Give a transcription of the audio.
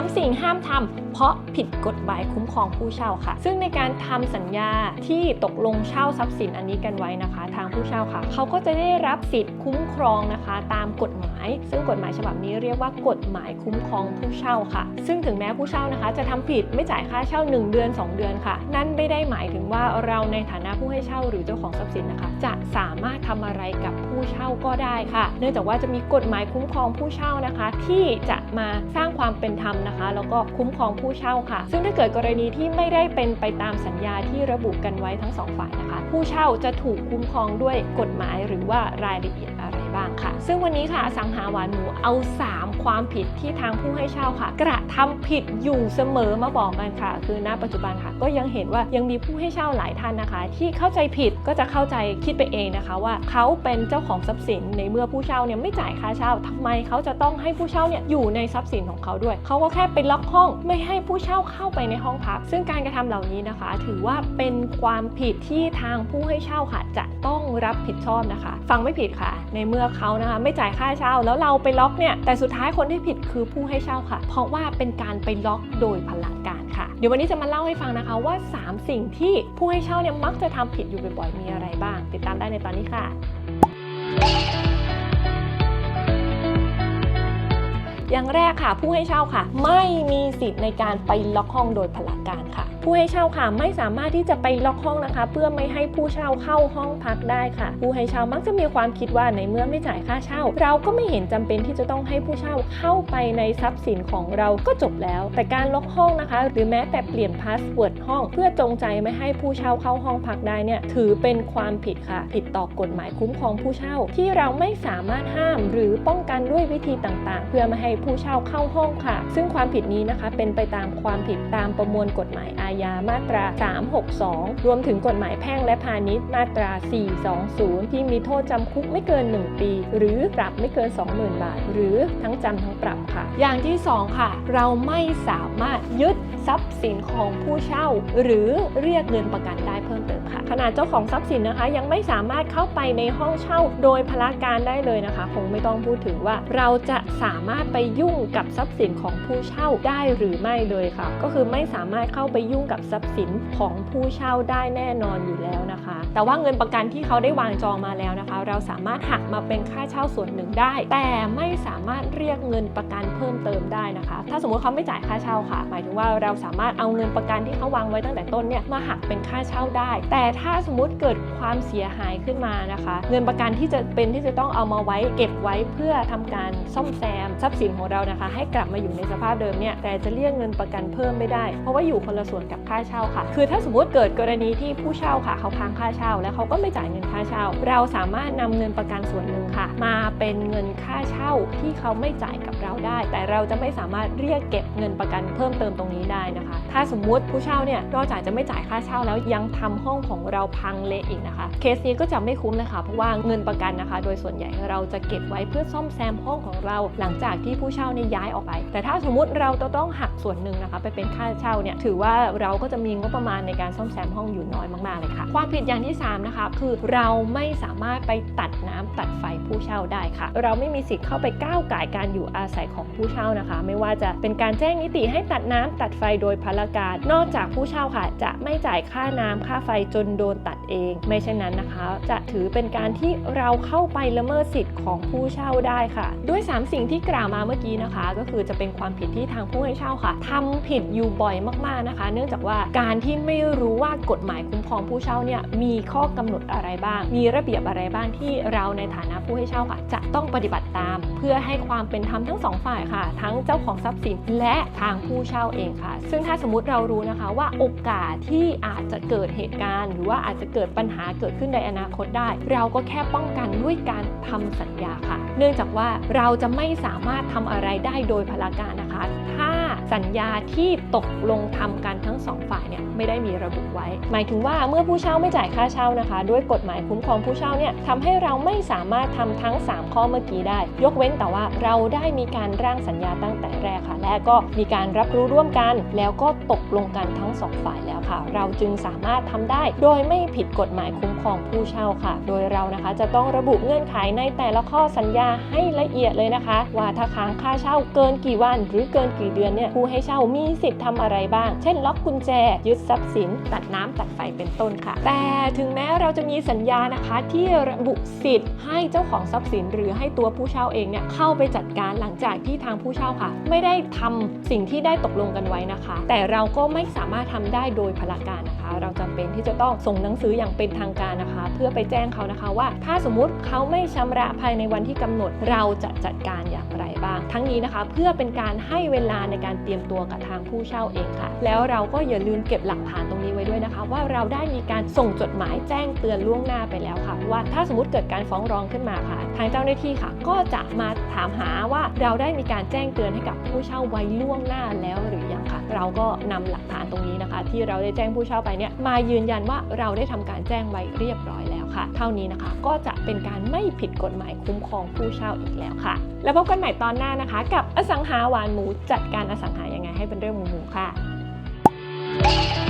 3 สิ่งห้ามทำเพราะผิดกฎหมายคุ้มครองผู้เช่าค่ะ ซึ่งในการทำสัญญาที่ตกลงเช่าทรัพย์สินอันนี้กันไว้นะคะ ทางผู้เช่าค่ะ เขาก็จะได้รับสิทธิ์คุ้มครองนะคะ ตามกฎหมาย ซึ่งกฎหมายฉบับนี้เรียกว่ากฎหมายคุ้มครองผู้เช่าค่ะ ซึ่งถึงแม้ผู้เช่านะคะ จะทำผิดไม่จ่ายค่าเช่า 1 เดือน 2 เดือนค่ะ นั่นไม่ได้หมายถึงว่าเราในฐานะผู้ให้เช่าหรือเจ้าของทรัพย์สินนะคะ จะสามารถทำอะไรกับผู้เช่าก็ได้ค่ะ เนื่องจากว่าจะมีกฎหมายคุ้มครองผู้เช่านะคะ ที่จะมาสร้างความเป็นธรรมนะคะ แล้วก็คุ้มครองผู้เช่าค่ะ ซึ่งถ้าเกิดกรณีที่ไม่ได้เป็นไปตามสัญญาที่ระบุกันไว้ทั้งสองฝ่ายนะคะ ผู้เช่าจะถูกคุ้มครองด้วยกฎหมายหรือว่ารายละเอียด บ้างค่ะ ซึ่งวันนี้ค่ะสังหาหวานหมูเอา 3 ความผิดที่ทางผู้ให้เช่าค่ะ กระทำผิดอยู่เสมอมาบอกกันค่ะ คือณปัจจุบันค่ะก็ยังเห็นว่ายังมีผู้ให้เช่าหลายท่านนะคะ ที่เข้าใจผิดก็จะเข้าใจคิดไปเองนะคะ ว่าเขาเป็นเจ้าของทรัพย์สินในเมื่อผู้เช่าเนี่ยไม่จ่ายค่าเช่าทำไมเขาจะต้องให้ผู้เช่าเนี่ยอยู่ในทรัพย์สินของเขาด้วย เขาก็แค่ไปล็อกห้องไม่ให้ผู้เช่าเข้าไปในห้องพัก ซึ่งการกระทำเหล่านี้นะคะ ถือว่าเป็นความผิดที่ทางผู้ให้เช่าค่ะจะต้องรับผิดชอบนะคะ ฟังไม่ผิดค่ะ ในเมื่อเขานะคะ ไม่จ่ายค่าเช่า แล้วเราไปล็อกเนี่ย แต่สุดท้ายคนที่ผิดคือผู้ให้เช่าค่ะ เพราะว่าเป็นการไปล็อกโดยพลังการค่ะ เดี๋ยววันนี้จะมาเล่าให้ฟังนะคะว่า 3 สิ่งที่ผู้ให้เช่าเนี่ยมักจะทำผิดอยู่บ่อยๆมีอะไรบ้าง ติดตามได้ในตอนนี้ค่ะ อย่างแรกค่ะผู้ให้เช่าค่ะ ไม่มีสิทธิ์ในการไปล็อกห้องโดยพลการค่ะ ผู้ให้เช่าค่ะไม่สามารถที่จะไปล็อกห้องนะคะ เพื่อไม่ให้ผู้เช่าเข้าห้องพักได้ค่ะ ผู้ให้เช่ามักจะมีความคิดว่าในเมื่อไม่จ่ายค่าเช่า เราก็ไม่เห็นจำเป็นที่จะต้องให้ผู้เช่าเข้าไปในทรัพย์สินของเราก็จบแล้ว แต่การล็อกห้องนะคะ หรือแม้แต่เปลี่ยนพาสเวิร์ดห้อง เพื่อจงใจไม่ให้ผู้เช่าเข้าห้องพักได้เนี่ยถือเป็นความผิดค่ะ ผิดต่อกฎหมายคุ้มครองผู้เช่า ที่เราไม่สามารถห้ามหรือป้องกันด้วยวิธีต่างๆ เพื่อไม่ให้ผู้เช่าเข้าห้องค่ะ ซึ่งความผิดนี้นะคะเป็นไปตามความผิดตามประมวลกฎหมายอาญามาตรา 362 รวมถึงกฎหมายแพ่งและพาณิชย์มาตรา 420 ที่มีโทษจำคุกไม่เกิน 1 ปี หรือปรับไม่เกิน 20,000 บาท หรือทั้งจำทั้งปรับค่ะ อย่างที่ 2 ค่ะ เราไม่สามารถยึดทรัพย์สินของผู้เช่า หรือเรียกเงินประกันได้เพิ่มเติม ขนาดเจ้าของทรัพย์สินนะคะ ยังไม่สามารถเข้าไปในห้องเช่าโดยพละการได้เลยนะคะ คงไม่ต้องพูดถึงว่าเราจะสามารถไปยุ่งกับทรัพย์สินของผู้เช่าได้หรือไม่เลยค่ะ ก็คือไม่สามารถเข้าไปยุ่งกับทรัพย์สินของผู้เช่าได้แน่นอนอยู่แล้วนะคะ แต่ว่าเงินประกันที่เขาได้วางจองมาแล้วนะคะ เราสามารถหักมาเป็นค่าเช่าส่วนหนึ่งได้ แต่ไม่สามารถเรียกเงินประกันเพิ่มเติมได้นะคะ ถ้าสมมติเขาไม่จ่ายค่าเช่าค่ะ หมายถึงว่าเราสามารถเอาเงินประกันที่เขาวางไว้ตั้งแต่ต้นเนี่ยมาหักเป็นค่าเช่าได้ แต่ถ้าสมมติเกิดความเสียหายขึ้นมานะคะ เงินประกันที่จะเป็นที่จะต้องเอามาไว้เก็บไว้เพื่อทำการซ่อมแซมทรัพย์สินของเรานะคะ ให้กลับมาอยู่ในสภาพเดิมเนี่ยแต่จะเรียกเงินประกันเพิ่มไม่ได้ เพราะว่าอยู่คนละส่วนกับค่าเช่าค่ะ คือถ้าสมมติเกิดกรณีที่ผู้เช่าค่ะ เขาค้างค่าเช่า แล้วเขาก็ไม่จ่ายเงินค่าเช่า เราสามารถนำเงินประกันส่วนหนึ่งค่ะ มาเป็นเงินค่าเช่าที่เขาไม่จ่ายกับเราได้ แต่เราจะไม่สามารถเรียกเก็บเงินประกันเพิ่มเติมตรงนี้ได้นะคะ ถ้าสมมุติผู้เช่าเนี่ยนอกจากจะไม่จ่ายค่าเช่าแล้วยังทำห้องของเราพังเละอีกนะคะ เคสนี้ก็จะไม่คุ้มเลยค่ะเพราะว่าเงินประกันนะคะ โดยส่วนใหญ่เราจะเก็บไว้เพื่อซ่อมแซมห้องของเรา หลังจากที่ผู้เช่าเนี่ยย้ายออกไป แต่ถ้าสมมุติเราจะต้องหักส่วนหนึ่งนะคะ ไปเป็นค่าเช่าเนี่ยถือว่าเราก็จะมีงบประมาณในการซ่อมแซมห้องอยู่น้อยมากๆเลยค่ะ ความผิดอย่างที่สามนะคะ คือเราไม่สามารถไปตัดน้ำตัดไฟผู้เช่าได้ค่ะ เราไม่มีสิทธิ์เข้าไปก้าวไก่การอยู่อาศัยของผู้เช่านะคะ ไม่ว่าจะเป็นการแจ้งนิติให้ตัดน้ำตัดไฟโดยพลการ นอกจากผู้เช่าค่ะ จะไม่จ่ายค่าน้ำค่าไฟจนโดนตัดเอง ไม่เช่นนั้นนะคะ จะถือเป็นการที่เราเข้าไปละเมิดสิทธิ์ของผู้เช่าได้ค่ะ ด้วย 3 สิ่งที่กล่าวมาเมื่อกี้นะคะ ก็คือจะเป็นความผิดที่ทางผู้ให้เช่าค่ะทำผิดอยู่บ่อยมากๆนะคะ เนื่องจากว่าการที่ไม่รู้ว่ากฎหมายคุ้มครองผู้เช่าเนี่ยมีข้อกำหนดอะไรบ้าง มีระเบียบอะไรบ้างที่เราในฐานะผู้ให้เช่าค่ะ จะต้องปฏิบัติตาม เพื่อให้ความเป็นธรรมทั้งสองฝ่ายค่ะ ทั้งเจ้าของทรัพย์สินและทางผู้เช่าเองค่ะ ซึ่งถ้าสมมติเรารู้นะคะว่าโอกาสที่อาจจะเกิดเหตุการณ์รือว่าอาจจะเกิดปัญหาเกิดขึ้นในอนาคตได้ เราก็แค่ป้องกันด้วยการทำสัญญาค่ะ เนื่องจากว่าเราจะไม่สามารถทำอะไรได้โดยพลาการนะคะ สัญญาที่ตกลงทำกันทั้งสองฝ่ายเนี่ยไม่ได้มีระบุไว้ หมายถึงว่าเมื่อผู้เช่าไม่จ่ายค่าเช่านะคะ ด้วยกฎหมายคุ้มครองผู้เช่าเนี่ยทำให้เราไม่สามารถทำทั้ง 3 ข้อเมื่อกี้ได้ ยกเว้นแต่ว่าเราได้มีการร่างสัญญาตั้งแต่แรกค่ะ และก็มีการรับรู้ร่วมกัน แล้วก็ตกลงกันทั้งสองฝ่ายแล้วค่ะ เราจึงสามารถทำได้ โดยไม่ผิดกฎหมายคุ้มครองผู้เช่าค่ะ โดยเรานะคะจะต้องระบุเงื่อนไขในแต่ละข้อสัญญาให้ละเอียดเลยนะคะ ว่าถ้าค้างค่าเช่าเกินกี่วัน หรือเกินกี่เดือนเนี่ยผให้เช่ามีสิทธิ์ทำอะไรบ้าง เช่น ล็อกกุญแจ ยึดทรัพย์สิน ตัดน้ำตัดไฟเป็นต้นค่ะ แต่ถึงแม้เราจะมีสัญญานะคะที่ระบุสิทธิ์ให้เจ้าของทรัพย์สิน หรือให้ตัวผู้เช่าเองเนี่ยเข้าไปจัดการหลังจากที่ทางผู้เช่าค่ะ ไม่ได้ทำสิ่งที่ได้ตกลงกันไว้นะคะ แต่เราก็ไม่สามารถทำได้โดยพลการนะคะ เราจ เป็นที่จะต้องส่งหนังสืออย่างเป็นทางการนะคะ เพื่อไปแจ้งเขานะคะว่า ถ้าสมมุติเขาไม่ชำระภายในวันที่กำหนดเราจะจัดการอย่างไรบ้าง ทั้งนี้นะคะเพื่อเป็นการให้เวลาในการเตรียมตัวกับทางผู้เช่าเองค่ะ แล้วเราก็อย่าลืมเก็บหลักฐานตรงนี้ไว้ด้วยนะคะ ว่าเราได้มีการส่งจดหมายแจ้งเตือนล่วงหน้าไปแล้วค่ะ ว่าถ้าสมมติเกิดการฟ้องร้องขึ้นมาค่ะ ทางเจ้าหน้าที่ค่ะ ก็จะมาถามหาว่าเราได้มีการแจ้งเตือนให้กับผู้เช่าไว้ล่วงหน้าแล้วหรือยังค่ะ เราก็นำหลักฐานตรงนี้นะคะ ที่เราได้แจ้งผู้เช่าไปเนี่ยมายืนยันว่าเราได้ทำการแจ้งไว้เรียบร้อยแล้วค่ะ เท่านี้นะคะก็จะเป็นการไม่ผิดกฎหมายคุ้มครองผู้เช่าอีกแล้วค่ะ แล้วพบกันใหม่ตอนหน้านะคะ กับอสังหาหวานหมูจัดการอสังหายังไงให้เป็นเรื่องหมูๆค่ะ